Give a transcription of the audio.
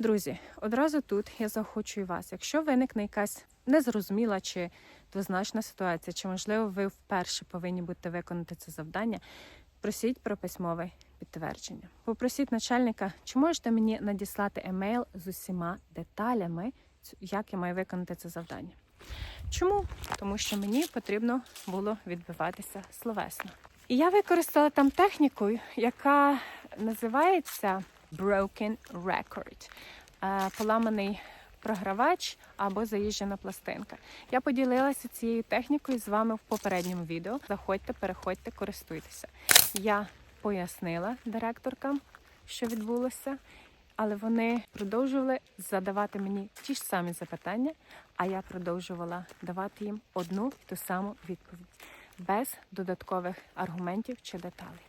Друзі, одразу тут я заохочую вас. Якщо виникне якась незрозуміла чи двозначна ситуація, чи можливо ви вперше повинні будете виконати це завдання, просіть про письмове підтвердження. Попросіть начальника, чи можете мені надіслати емейл з усіма деталями, як я маю виконати це завдання. Чому? Тому що мені потрібно було відбиватися словесно. І я використала там техніку, яка називається Broken Record, е, поламаний програвач або заїжджена пластинка. Я поділилася цією технікою з вами в попередньому відео. Заходьте, переходьте, користуйтеся. Я пояснила директоркам, що відбулося, але вони продовжували задавати мені ті ж самі запитання, а я продовжувала давати їм одну ту саму відповідь без додаткових аргументів чи деталей.